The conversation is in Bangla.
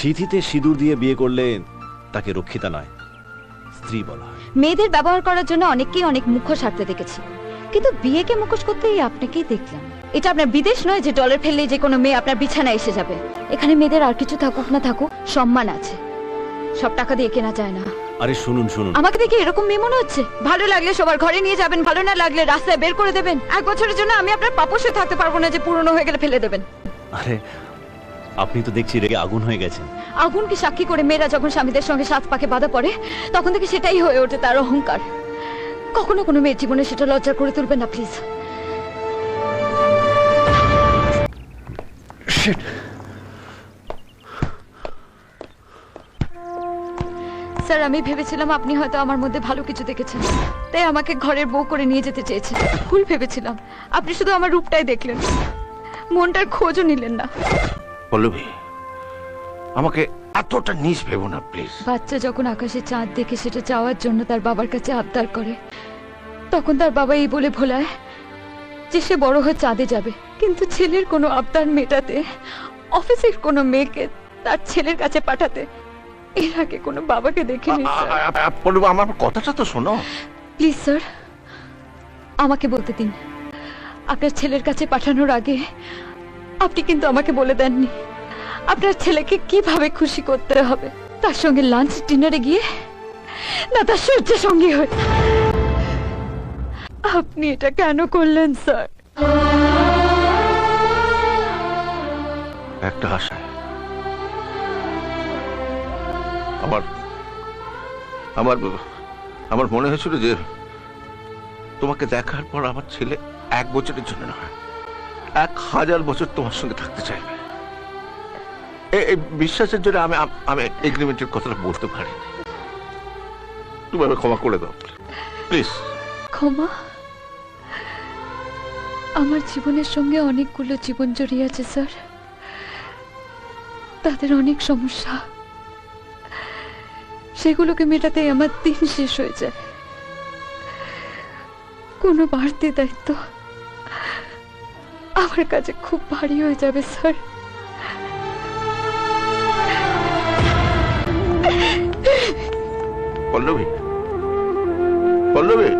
সিঁথিতে সিঁদুর দিয়ে বিয়ে করলে তাকে রক্ষিতা নয় স্ত্রী বলা মেয়েদের ব্যবহার করার জন্য অনেককেই অনেক মুখোশ হাঁটতে দেখেছি। কিন্তু বিয়েকে মুখোশ করতেই আপনাকেই দেখলাম। এটা আপনার বিদেশ নয় যে ডলার ফেললেই যে কোনো মেয়ে আপনার বিছানায় এসে যাবে। এখানে মেয়েদের আর কিছু থাকুক না থাকুক সম্মান আছে। সব টাকা দিয়ে কেনা যায় না। আরে শুনুন শুনুন। আমাকে দেখে এরকম মেয়ে মনে হচ্ছে? ভালো লাগলে সবার ঘরে নিয়ে যাবেন ভালো না লাগলে রাস্তায় বের করে দেবেন। এক বছরের জন্য আমি আপনার পাপসে থাকতে পারব না যে পুরনো হয়ে গেলে ফেলে দেবেন। আরে আপনি তো দেখছি রেগে আগুন হয়ে গেছেন। আগুনকে সাক্ষী করে মেয়েরা যখন স্বামীদের সঙ্গে সাত পাকে বাধা পড়ে তখন থেকে সেটাই হয়ে ওঠে তার অহংকার। কখনো কোনো মেয়ের জীবনে সেটা লজ্জা করে তুলবে না প্লিজ স্যার আমি ভেবেছিলাম আপনি হয়তো আমার মধ্যে ভালো কিছু দেখেছেন। তাই আমাকে ঘরের বউ করে নিয়ে যেতে চেয়েছেন। ভুল ভেবেছিলাম। আপনি শুধু আমার রূপটাই দেখলেন। মনটার খোঁজও নিলেন না। পল্লবী আমাকে এতটা নিচ ভেবো না প্লিজ। বাচ্চা যখন আকাশে চাঁদ দেখে সেটা চাওয়ার জন্য তার বাবার কাছে আবদার করে তখন তার বাবা এই বলে ভোলায় যে সে বড় হয়ে চাঁদে যাবে। কিন্তু ছেলের কোনো আবদার মেটাতে অফিসের কোনো মেয়েকে তার ছেলের কাছে পাঠাতে এর আগে কোনো বাবাকে দেখিনি পল্লবী আমার কথাটা তো শোনো। প্লিজ স্যার আমাকে বলতে দিন। আপনার ছেলের কাছে পাঠানোর আগে আপনি কিন্তু আমাকে বলে দেননি। আপনার ছেলেকে কীভাবে খুশি করতে হবে? তার সঙ্গে লাঞ্চ ডিনারে গিয়ে? না, তার সূর্যের সঙ্গে হয়ে। আপনি এটা কেন করলেন, স্যার? একটা আশায় আমার আমার আমার মনে হয়েছিল যে তোমাকে দেখার পর আমার ছেলে এক বছরের জন্য নয়। এক হাজার বছর তোমার সঙ্গে থাকতে চাইবে। এ- এই বিশ্বাসের জন্য আমি আমি এগ্রিমেন্টের কথাটা বলতে পারি। তুমি আমাকে ক্ষমা করে দাও। প্লিজ ক্ষমা? আমার জীবনের সঙ্গে অনেকগুলো জীবন জড়িয়ে আছে, স্যার। তাদের অনেক সমস্যা। সেগুলোকে মেটাতেই আমার দিন শেষ হয়ে যায়। কোনো বাড়তি দায়িত্ব আমার কাছে খুব ভারী হয়ে যাবে স্যার পল্লবী পল্লবী